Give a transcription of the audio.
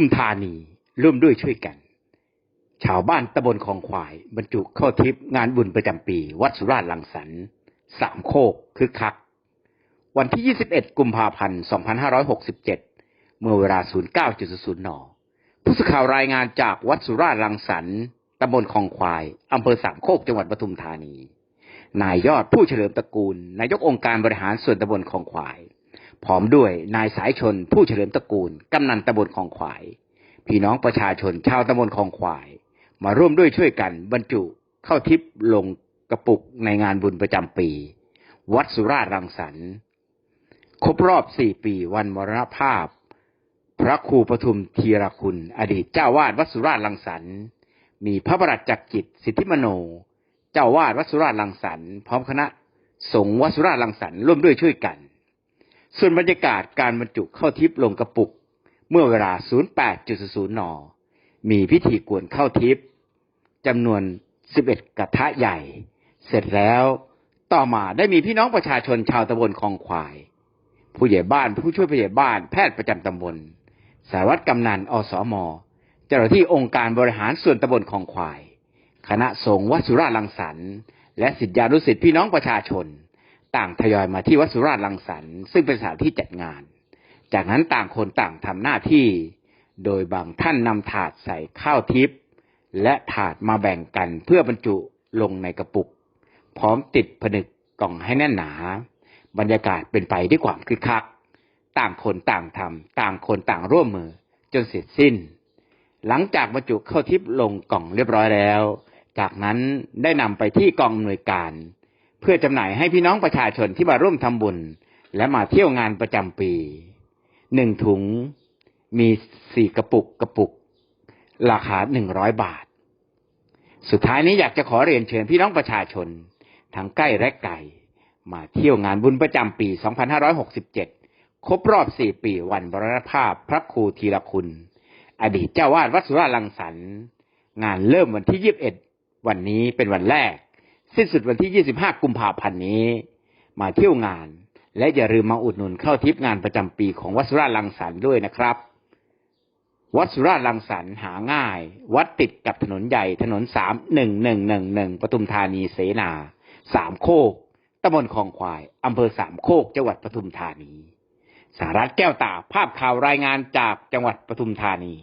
ทุมธานีร่วมด้วยช่วยกัน ชาวบ้านตำบลคลองควาย บรรจุเข้าทิพย์งานบุญประจำปี วัดสุราษฎร์ลังสรรค์สามโคกคึกคัก วันที่ 21 กุมภาพันธ์ 2567 เมื่อเวลา 09.00น ผู้สื่อข่าวรายงานจากวัดสุราษฎร์ลังสรรค์ตำบลคลองควาย อำเภอสามโคก จังหวัดปทุมธานี นายยอดผู้เฉลิมตระกูล นายกองค์การบริหารส่วนตำบลคลองควาย พร้อมด้วยนายสายชนผู้เฉลิมตระกูล กำนันตำบลคลองควาย พี่น้องประชาชนชาวตำบลคลองควาย มาร่วมด้วยช่วยกันบรรจุเข้าทิพย์ลงกระปุกในงานบุญประจำปี วัดสุราษฎร์รังสรรค์ครบรอบสี่ปีวันมรณภาพ พระครูปทุมธีรคุณ อดีตเจ้าวาดวัดสุราษฎร์รังสรรค์มีพระประหลัดจักรจิตสิทธิมโน เจ้าวาดวัดสุราษฎร์รังสรรค์พร้อมคณะสงฆ์วัดสุราษฎร์รังสรรค์ร่วมด้วยช่วยกัน ส่วนบรรยากาศการบรรจุเข้าทิพย์ลงกระปุก เมื่อเวลา 08.00 น มีพิธีกวนเข้าทิพย์จำนวน 11 กระทะใหญ่ เสร็จแล้วต่อมาได้มีพี่น้องประชาชนชาวตำบลคลองควาย ผู้ใหญ่บ้านผู้ช่วยผู้ใหญ่บ้านแพทย์ประจำตำบลสารวัตรกำนันอสมเจ้าหน้าที่องค์การบริหารส่วนตำบลคลองควาย คณะสงฆ์วัสุราลังสรรค์และสิทธิานุสิทธิพี่น้องประชาชน ต่างทยอยมาที่วัดสุราษฎร์ลังสรรค์ซึ่งเป็นสถานที่จัดงาน จากนั้นต่างคนต่างทำหน้าที่ โดยบางท่านนำถาดใส่ข้าวทิพย์และถาดมาแบ่งกันเพื่อบรรจุลงในกระปุก พร้อมติดผนึกกล่องให้แน่นหนา บรรยากาศเป็นไปด้วยความคึกคัก ต่างคนต่างทำต่างคนต่างร่วมมือ จนเสร็จสิ้น หลังจากบรรจุเข้าทิพย์ลงกล่องเรียบร้อยแล้ว จากนั้นได้นำไปที่กองอำนวยการ เพื่อจำหน่ายให้พี่น้องประชาชนที่มาร่วมทำบุญ และมาเที่ยวงานประจำปีหนึ่งถุงมีสี่กระปุกกระปุก ราคาหนึ่งร้อยบาท สุดท้ายนี้อยากจะขอเรียนเชิญพี่น้องประชาชน ทั้งใกล้และไกลมาเที่ยวงานบุญประจำปี 2567 ครบรอบ 4 ปีวันบรณภาพพระครูธีรคุณ อดีตเจ้าวาดวัดสุราษฎร์ลังสรรค์งานเริ่มวันที่ 21 วันนี้เป็นวันแรก สิ้นสุดวันที่ 25 กุมภาพันธ์นี้ มาเที่ยวงาน และอย่าลืมมาอุดหนุนเข้าทิพย์งานประจำปีของวัดสุราลังสรรค์ด้วยนะครับ วัดสุราลังสรรค์หาง่าย วัดติดกับถนนใหญ่ถนนสามหนึ่งหนึ่งหนึ่งหนึ่งปทุมธานีเสนาสามโคกตำบลคลองควายอำเภอสามโคกจังหวัดปทุมธานี สารัตแก้วตาภาพข่าวรายงานจากจังหวัดปทุมธานี